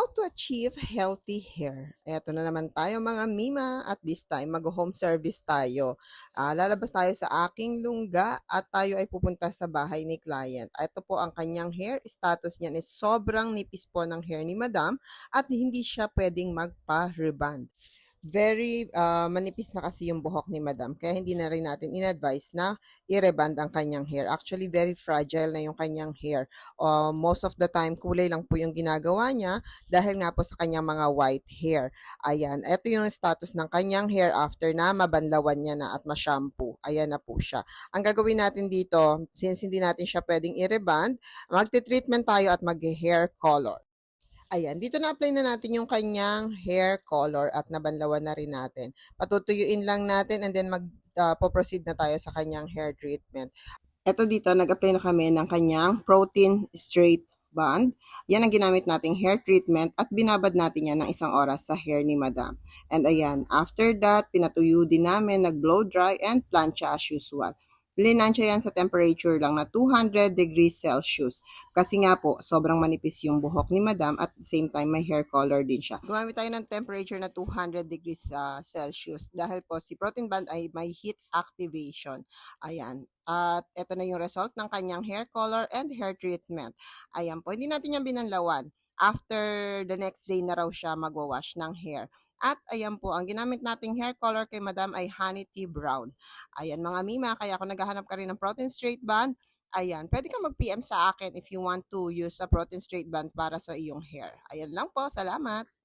How to achieve healthy hair. Eto na naman tayo mga Mima at this time mag-home service tayo. Ah, lalabas tayo sa aking lungga at tayo ay pupunta sa bahay ni client. Ito po ang kanyang hair. Status niyan is sobrang nipis po ng hair ni madam at hindi siya pwedeng magpa-reband very uh, manipis na kasi yung buhok ni madam. Kaya hindi na rin natin in-advise na i-reband ang kanyang hair. Actually, very fragile na yung kanyang hair. Uh, most of the time, kulay lang po yung ginagawa niya dahil nga po sa kanyang mga white hair. Ayan, ito yung status ng kanyang hair after na mabanlawan niya na at ma-shampoo. Ayan na po siya. Ang gagawin natin dito, since hindi natin siya pwedeng i-reband, magte-treatment tayo at mag-hair color. Ayan, dito na-apply na natin yung kanyang hair color at nabanlawan na rin natin. Patutuyuin lang natin and then mag-proceed na tayo sa kanyang hair treatment. Ito dito, nag-apply na kami ng kanyang protein straight band. Yan ang ginamit nating hair treatment at binabad natin yan ng isang oras sa hair ni madam. And ayan, after that, pinatuyo din namin, nag-blow dry and plancha as usual. Linansya yan sa temperature lang na 200 degrees Celsius. Kasi nga po, sobrang manipis yung buhok ni madam at same time may hair color din siya. Gumamit tayo ng temperature na 200 degrees uh, Celsius dahil po si protein band ay may heat activation. Ayan. At ito na yung result ng kanyang hair color and hair treatment. Ayan po, hindi natin yan binanlawan. After the next day na raw siya magwawash ng hair. At ayan po, ang ginamit nating hair color kay Madam ay honey tea brown. Ayan mga mima, kaya kung naghahanap ka rin ng protein straight band, ayan, pwede ka mag-PM sa akin if you want to use a protein straight band para sa iyong hair. Ayan lang po, salamat!